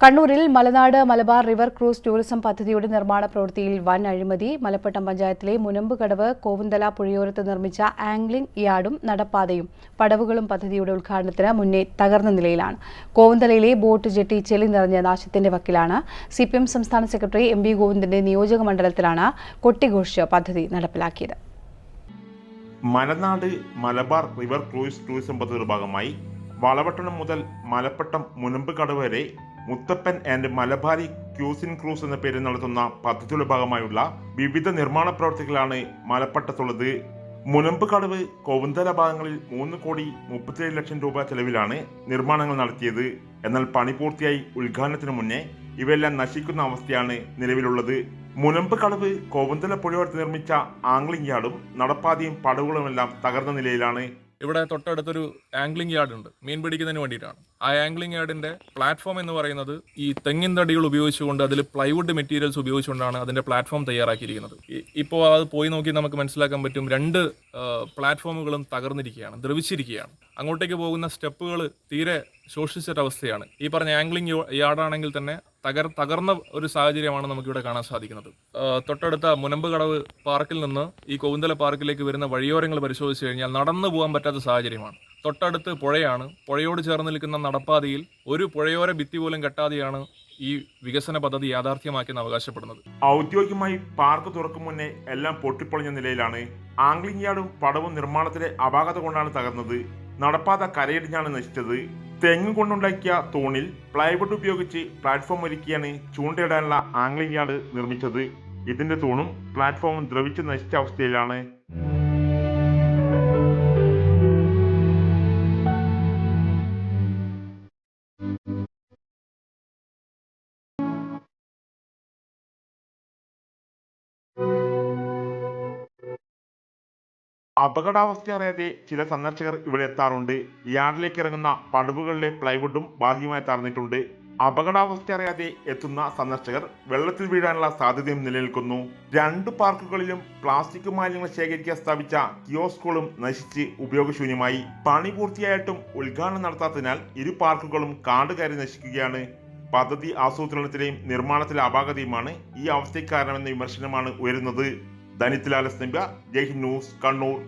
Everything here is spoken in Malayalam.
കണ്ണൂരിൽ Malanad Malabar river cruise tourism പദ്ധതിയുടെ നിർമ്മാണ പ്രവൃത്തിയിൽ വൻ അഴിമതി മലപ്പട്ടം പഞ്ചായത്തിലെ മുനമ്പുകടവ് കോവുന്തല പുഴയോരത്ത് നിർമ്മിച്ച ആംഗ്ലിംഗ് യാർഡും നടപ്പാതയും പടവുകളും പദ്ധതിയുടെ ഉദ്ഘാടനത്തിന് മുന്നേ തകർന്ന നിലയിലാണ്. കോവുന്തലയിലെ ബോട്ട് ജെട്ടി ചെളി നിറഞ്ഞ നാശത്തിന്റെ വക്കിലാണ് സിപിഎം സംസ്ഥാന സെക്രട്ടറി എം വി ഗോവിന്ദന്റെ നിയോജക മണ്ഡലത്തിലാണ് കൊട്ടിഘോഷ് പദ്ധതി നടപ്പിലാക്കിയത്. Malanad Malabar river cruise tourism പദ്ധതിയുടെ ഭാഗമായി വളവട്ടണം മുതൽ മലപ്പട്ടം മുനമ്പ് കടവ് വരെ Muthappan and Malabari cuisine cruise എന്ന പേരിൽ നടത്തുന്ന പദ്ധതിയുടെ ഭാഗമായുള്ള വിവിധ നിർമ്മാണ പ്രവർത്തികളാണ് മലപ്പട്ടത്തുള്ളത്. മുനമ്പ് കടവ് കോവുന്തല ഭാഗങ്ങളിൽ മൂന്ന് കോടി മുപ്പത്തിയേഴ് ലക്ഷം രൂപ ചെലവിലാണ് നിർമ്മാണങ്ങൾ നടത്തിയത്. എന്നാൽ പണി പൂർത്തിയായി ഉദ്ഘാടനത്തിന് മുന്നേ ഇവയെല്ലാം നശിക്കുന്ന അവസ്ഥയാണ് നിലവിലുള്ളത്. മുനമ്പ് കടവ് കോവുന്തല നിർമ്മിച്ച ആംഗ്ലിംഗ് യാർഡും നടപ്പാതയും പടവുകളുമെല്ലാം തകർന്ന നിലയിലാണ് ഇവിടെ തൊട്ടടുത്തൊരു ആംഗ്ലിംഗ് യാർഡ് ഉണ്ട്. മീൻ പിടിക്കുന്നതിന് വേണ്ടിയിട്ടാണ്. ആ ആംഗ്ലിംഗ് യാർഡിന്റെ പ്ലാറ്റ്ഫോം എന്ന് പറയുന്നത് ഈ തെങ്ങിൻ തടികൾ ഉപയോഗിച്ചുകൊണ്ട് അതിൽ പ്ലൈവുഡ് മെറ്റീരിയൽസ് ഉപയോഗിച്ചുകൊണ്ടാണ് അതിന്റെ പ്ലാറ്റ്ഫോം തയ്യാറാക്കിയിരിക്കുന്നത്. ഇപ്പോൾ അത് പോയി നോക്കി നമുക്ക് മനസ്സിലാക്കാൻ പറ്റും രണ്ട് പ്ലാറ്റ്ഫോമുകളും തകർന്നിരിക്കുകയാണ് ദ്രവിച്ചിരിക്കുകയാണ്. അങ്ങോട്ടേക്ക് പോകുന്ന സ്റ്റെപ്പുകൾ തീരെ ശോഷിച്ചൊരവസ്ഥയാണ് ഈ പറഞ്ഞ ആംഗ്ലിംഗ് യാർഡാണെങ്കിൽ തന്നെ തകർ തകർന്ന ഒരു സാഹചര്യമാണ് നമുക്കിവിടെ കാണാൻ സാധിക്കുന്നത്. തൊട്ടടുത്ത മുനമ്പ് കടവ് പാർക്കിൽ നിന്ന് ഈ കോവുന്തല പാർക്കിലേക്ക് വരുന്ന വഴിയോരങ്ങൾ പരിശോധിച്ച് കഴിഞ്ഞാൽ നടന്നു പോകാൻ പറ്റാത്ത സാഹചര്യമാണ്. തൊട്ടടുത്ത് പുഴയാണ്. പുഴയോട് ചേർന്ന് നിൽക്കുന്ന നടപ്പാതയിൽ ഒരു പുഴയോര ഭിത്തി പോലും കെട്ടാതെയാണ് ഈ വികസന പദ്ധതി യാഥാർത്ഥ്യമാക്കിയെന്ന് അവകാശപ്പെടുന്നത്. ഔദ്യോഗികമായി പാർക്ക് തുറക്കും മുന്നേ എല്ലാം പൊട്ടിപ്പൊളിഞ്ഞ നിലയിലാണ്. ആംഗ്ലിംഗ് യാർഡും പടവും നിർമ്മാണത്തിലെ അപാകത കൊണ്ടാണ് തകർന്നത്. നടപ്പാത കരയിടിഞ്ഞാണ് നശിച്ചത്. തെങ്ങ് കൊണ്ടുണ്ടാക്കിയ തൂണിൽ പ്ലൈവുഡ് ഉപയോഗിച്ച് പ്ലാറ്റ്ഫോം ഒരുക്കിയാണ് ചൂണ്ടയിടാനുള്ള ആംഗ്ലിംഗ് യാർഡ് നിർമ്മിച്ചത്. ഇതിന്റെ തൂണും പ്ലാറ്റ്ഫോമും ദ്രവിച്ച് നശിച്ച അവസ്ഥയിലാണ് അപകടാവസ്ഥ അറിയാതെ ചില സന്ദർശകർ ഇവിടെ എത്താറുണ്ട്. യാർഡിലേക്ക് ഇറങ്ങുന്ന പടവുകളിലെ പ്ലൈവുഡും ഭാഗികമായി തറന്നിട്ടുണ്ട് അപകടാവസ്ഥ അറിയാതെ എത്തുന്ന സന്ദർശകർ വെള്ളത്തിൽ വീഴാനുള്ള സാധ്യതയും നിലനിൽക്കുന്നു. രണ്ട് പാർക്കുകളിലും പ്ലാസ്റ്റിക് മാലിന്യങ്ങൾ ശേഖരിക്കാൻ സ്ഥാപിച്ച കിയോസ്കുകളും നശിച്ച് ഉപയോഗശൂന്യമായി. പണി പൂർത്തിയായിട്ടും ഉദ്ഘാടനം നടത്താത്തതിനാൽ ഇരു പാർക്കുകളും കാട് നശിക്കുകയാണ്. പദ്ധതി ആസൂത്രണത്തിലെയും നിർമ്മാണത്തിലെ അപാകതയുമാണ് ഈ അവസ്ഥയ്ക്ക് കാരണമെന്ന വിമർശനമാണ് ഉയരുന്നത്. S Jai news Kannur.